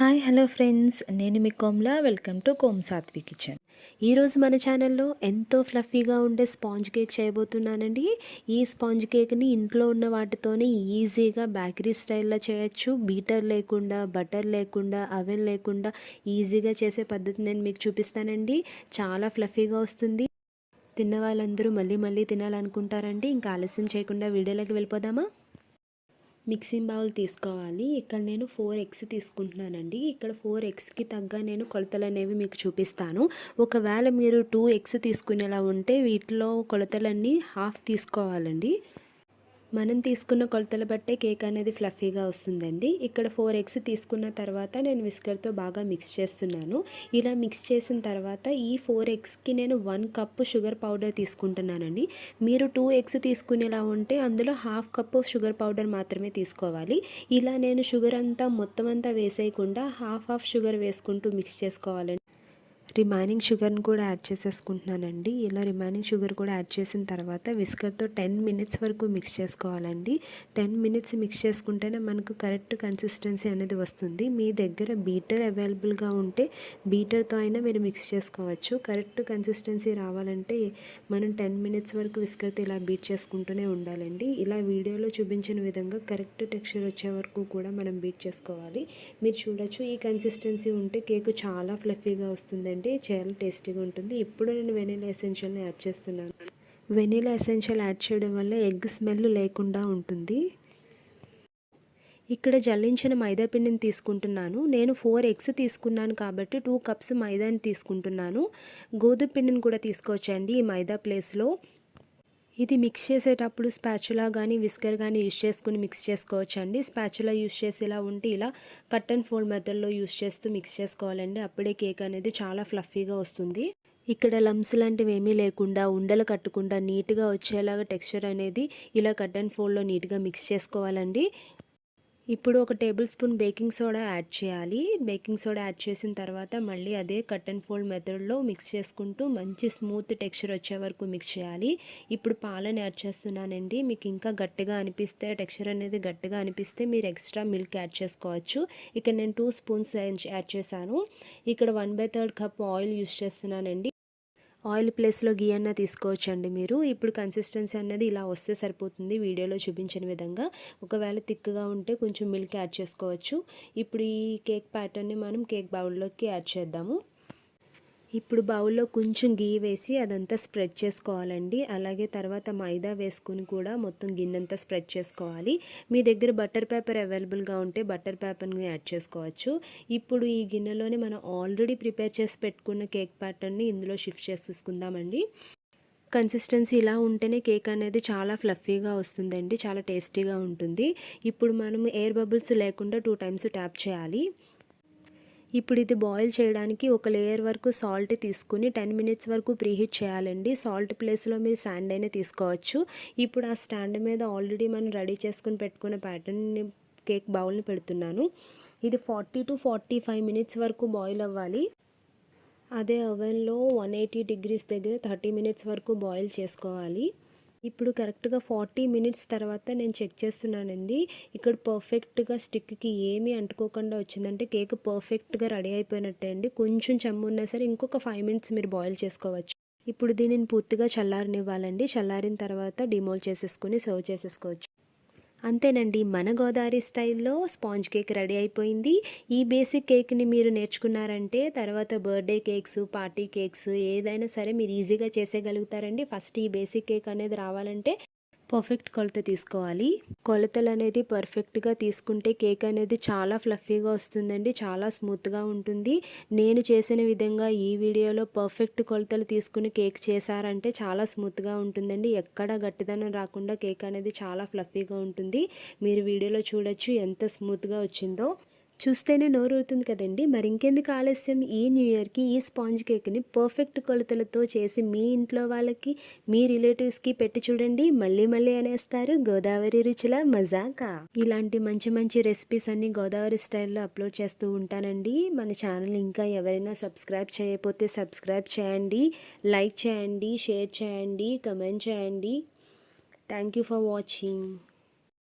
Hi hello friends. నేను మీ Komla. Welcome to Kom Satvi kitchen. ఈరోజు మన ఛానల్లో ఎంతో ఫ్లఫీగా ఉండే స్పాంజ్ కేక్ చేయబోతున్నానండి. ఈ స్పాంజ్ కేక్ని ఇంట్లో ఉన్న వాటితోనే ఈజీగా బేకరీ స్టైల్లో చేయొచ్చు. బీటర్ లేకుండా బటర్ లేకుండా అవెన్ లేకుండా ఈజీగా చేసే పద్ధతి నేను మీకు చూపిస్తానండి. చాలా ఫ్లఫీగా వస్తుంది. తిన్న వాళ్ళందరూ మళ్ళీ మళ్ళీ తినాలనుకుంటారండి. ఇంకా ఆలస్యం చేయకుండా వీడియోలోకి వెళ్ళిపోదామా? మిక్సింగ్ బౌల్ తీసుకోవాలి. ఇక్కడ నేను ఫోర్ ఎగ్స్ తీసుకుంటున్నానండి. ఇక్కడ ఫోర్ ఎగ్స్కి తగ్గ నేను కొలతలు అనేవి మీకు చూపిస్తాను. ఒకవేళ మీరు టూ ఎగ్స్ తీసుకునేలా ఉంటే వీటిలో కొలతలన్నీ హాఫ్ తీసుకోవాలండి. మనం తీసుకున్న కొలతలు బట్టే కేక్ అనేది ఫ్లఫీగా వస్తుందండి. ఇక్కడ ఫోర్ ఎగ్స్ తీసుకున్న తర్వాత నేను విస్కర్తో బాగా మిక్స్ చేస్తున్నాను. ఇలా మిక్స్ చేసిన తర్వాత ఈ ఫోర్ ఎగ్స్కి నేను వన్ కప్పు షుగర్ పౌడర్ తీసుకుంటున్నానండి. మీరు టూ ఎగ్స్ తీసుకునేలా ఉంటే అందులో హాఫ్ కప్పు షుగర్ పౌడర్ మాత్రమే తీసుకోవాలి. ఇలా నేను షుగర్ అంతా మొత్తం అంతా వేసేయకుండా హాఫ్ హాఫ్ షుగర్ వేసుకుంటూ మిక్స్ చేసుకోవాలండి. రిమైనింగ్ షుగర్ని కూడా యాడ్ చేసేసుకుంటున్నానండి. ఇలా రిమైనింగ్ షుగర్ కూడా యాడ్ చేసిన తర్వాత విస్కర్తో టెన్ మినిట్స్ వరకు మిక్స్ చేసుకోవాలండి. టెన్ మినిట్స్ మిక్స్ చేసుకుంటేనే మనకు కరెక్ట్ కన్సిస్టెన్సీ అనేది వస్తుంది. మీ దగ్గర బీటర్ అవైలబుల్గా ఉంటే బీటర్తో అయినా మీరు మిక్స్ చేసుకోవచ్చు. కరెక్ట్ కన్సిస్టెన్సీ రావాలంటే మనం టెన్ మినిట్స్ వరకు విస్కర్తో ఇలా బీట్ చేసుకుంటూనే ఉండాలండి. ఇలా వీడియోలో చూపించిన విధంగా కరెక్ట్ టెక్స్చర్ వచ్చే వరకు కూడా మనం బీట్ చేసుకోవాలి. మీరు చూడొచ్చు ఈ కన్సిస్టెన్సీ ఉంటే కేక్ చాలా ఫ్లఫీగా వస్తుందండి. అంటే చాలా టేస్టీగా ఉంటుంది. ఇప్పుడు నేను వెనీలా ఎసెన్షియల్ని యాడ్ చేస్తున్నాను. వెనీలా ఎసెన్షియల్ యాడ్ చేయడం వల్ల ఎగ్ స్మెల్ లేకుండా ఉంటుంది. ఇక్కడ జల్లించిన మైదా పిండిని తీసుకుంటున్నాను. నేను ఫోర్ ఎగ్స్ తీసుకున్నాను కాబట్టి టూ కప్స్ మైదాని తీసుకుంటున్నాను. గోధుమ పిండిని కూడా తీసుకోవచ్చండి ఈ మైదా ప్లేస్లో. ఇది మిక్స్ చేసేటప్పుడు స్పాచులా కానీ విస్కర్ కానీ యూస్ చేసుకుని మిక్స్ చేసుకోవచ్చు అండి స్పాచులా యూస్ చేసి ఇలా ఉంటే ఇలా కట్ అండ్ ఫోల్డ్ మెథడ్లో యూస్ చేస్తూ మిక్స్ చేసుకోవాలండి. అప్పుడే కేక్ అనేది చాలా ఫ్లఫీగా వస్తుంది. ఇక్కడ లమ్స్ లాంటివి ఏమీ లేకుండా ఉండలు కట్టకుండా నీట్గా వచ్చేలాగా టెక్స్చర్ అనేది ఇలా కట్ అండ్ ఫోల్డ్లో నీట్గా మిక్స్ చేసుకోవాలండి. ఇప్పుడు ఒక table spoon baking soda add చేయాలి. బేకింగ్ సోడా యాడ్ చేసిన తర్వాత మళ్ళీ అదే కట్ అండ్ ఫోల్డ్ మెథడ్లో మిక్స్ చేసుకుంటూ మంచి స్మూత్ టెక్స్చర్ వచ్చే వరకు మిక్స్ చేయాలి. ఇప్పుడు పాలను యాడ్ చేస్తున్నానండి. మీకు ఇంకా గట్టిగా అనిపిస్తే టెక్స్చర్ అనేది గట్టిగా అనిపిస్తే మీరు ఎక్స్ట్రా మిల్క్ యాడ్ చేసుకోవచ్చు. ఇక్కడ నేను టూ స్పూన్స్ యాడ్ చేశాను. ఇక్కడ one by third cup oil use చేస్తున్నానండి. ఆయిల్ ప్లేస్లో గీ అన్న తీసుకోవచ్చండి మీరు. ఇప్పుడు కన్సిస్టెన్సీ అనేది ఇలా వస్తే సరిపోతుంది. వీడియోలో చూపించిన విధంగా. ఒకవేళ థిక్గా ఉంటే కొంచెం మిల్క్ యాడ్ చేసుకోవచ్చు. ఇప్పుడు ఈ కేక్ ప్యాటర్న్ని మనం కేక్ బౌల్లోకి యాడ్ చేద్దాము. ఇప్పుడు బౌల్లో కొంచెం గీ వేసి అదంతా స్ప్రెడ్ చేసుకోవాలండి. అలాగే తర్వాత మైదా వేసుకుని కూడా మొత్తం గిన్నెంతా స్ప్రెడ్ చేసుకోవాలి. మీ దగ్గర బటర్ పేపర్ అవైలబుల్గా ఉంటే బటర్ పేపర్ని యాడ్ చేసుకోవచ్చు. ఇప్పుడు ఈ గిన్నెలోనే మనం ఆల్రెడీ ప్రిపేర్ చేసి పెట్టుకున్న కేక్ ప్యాటర్న్ని ఇందులో షిఫ్ట్ చేసేసుకుందామండి కన్సిస్టెన్సీ ఇలా ఉంటేనే కేక్ అనేది చాలా ఫ్లఫీగా వస్తుందండి. చాలా టేస్టీగా ఉంటుంది. ఇప్పుడు మనం ఎయిర్ బబుల్స్ లేకుండా టూ టైమ్స్ ట్యాప్ చేయాలి. ఇప్పుడు ఇది బాయిల్ చేయడానికి ఒక లేయర్ వరకు సాల్ట్ తీసుకుని టెన్ మినిట్స్ వరకు ప్రీహీట్ చేయాలండి. సాల్ట్ ప్లేస్లో మీరు శాండ్ అయినా తీసుకోవచ్చు. ఇప్పుడు ఆ స్టాండ్ మీద ఆల్రెడీ మనం రెడీ చేసుకుని పెట్టుకున్న ప్యాటర్న్ని కేక్ బౌల్ని పెడుతున్నాను. ఇది forty to forty five minutes వరకు బాయిల్ అవ్వాలి. అదే ఓవెన్లో వన్ ఎయిటీ డిగ్రీస్ దగ్గర థర్టీ మినిట్స్ వరకు బాయిల్ చేసుకోవాలి. ఇప్పుడు కరెక్ట్గా ఫార్టీ మినిట్స్ తర్వాత నేను చెక్ చేస్తున్నానండి. ఇక్కడ పర్ఫెక్ట్గా స్టిక్కి ఏమీ అంటుకోకుండా వచ్చిందంటే కేక్ పర్ఫెక్ట్గా రెడీ అయిపోయినట్టే అండి. కొంచెం చెమ్ము ఉన్నా సరే ఇంకొక ఫైవ్ మినిట్స్ మీరు బాయిల్ చేసుకోవచ్చు. ఇప్పుడు దీనిని పూర్తిగా చల్లారనివ్వాలండి. చల్లారిన తర్వాత డిమోల్ చేసేసుకొని సర్వ్ చేసేసుకోవచ్చు. అంతేనండి మన గోదావరి స్టైల్లో స్పాంజ్ కేక్ రెడీ అయిపోయింది. ఈ బేసిక్ కేక్ని మీరు నేర్చుకున్నారంటే తర్వాత బర్త్డే కేక్స్ పార్టీ కేక్స్ ఏదైనా సరే మీరు ఈజీగా చేసేయగలుగుతారండి. ఫస్ట్ ఈ బేసిక్ కేక్ అనేది రావాలంటే పర్ఫెక్ట్ కొలత తీసుకోవాలి. కొలతలు అనేది పర్ఫెక్ట్గా తీసుకుంటే కేక్ అనేది చాలా ఫ్లఫీగా వస్తుందండి చాలా స్మూత్గా ఉంటుంది. నేను చేసిన విధంగా ఈ వీడియోలో పర్ఫెక్ట్ కొలతలు తీసుకుని కేక్ చేశారంటే చాలా స్మూత్గా ఉంటుందండి. ఎక్కడ గట్టిదనం రాకుండా కేక్ అనేది చాలా ఫ్లఫీగా ఉంటుంది. మీరు వీడియోలో చూడొచ్చు ఎంత స్మూత్గా వచ్చిందో. చూస్తేనే నోరవుతుంది కదండి. మరి ఇంకెందుకు ఆలస్యం? ఈ న్యూ ఇయర్కి ఈ స్పాంజ్ కేక్ని పర్ఫెక్ట్ కొలతలతో చేసి మీ ఇంట్లో వాళ్ళకి మీ రిలేటివ్స్కి పెట్టి చూడండి. మళ్ళీ మళ్ళీ అనేస్తారు. గోదావరి రుచుల మజాకా? ఇలాంటి మంచి మంచి రెసిపీస్ అన్ని గోదావరి స్టైల్లో అప్లోడ్ చేస్తూ ఉంటానండి. మన ఛానల్ ఇంకా ఎవరైనా సబ్స్క్రైబ్ చేయకపోతే సబ్స్క్రైబ్ చేయండి. లైక్ చేయండి షేర్ చేయండి కమెంట్ చేయండి. Thank you for watching.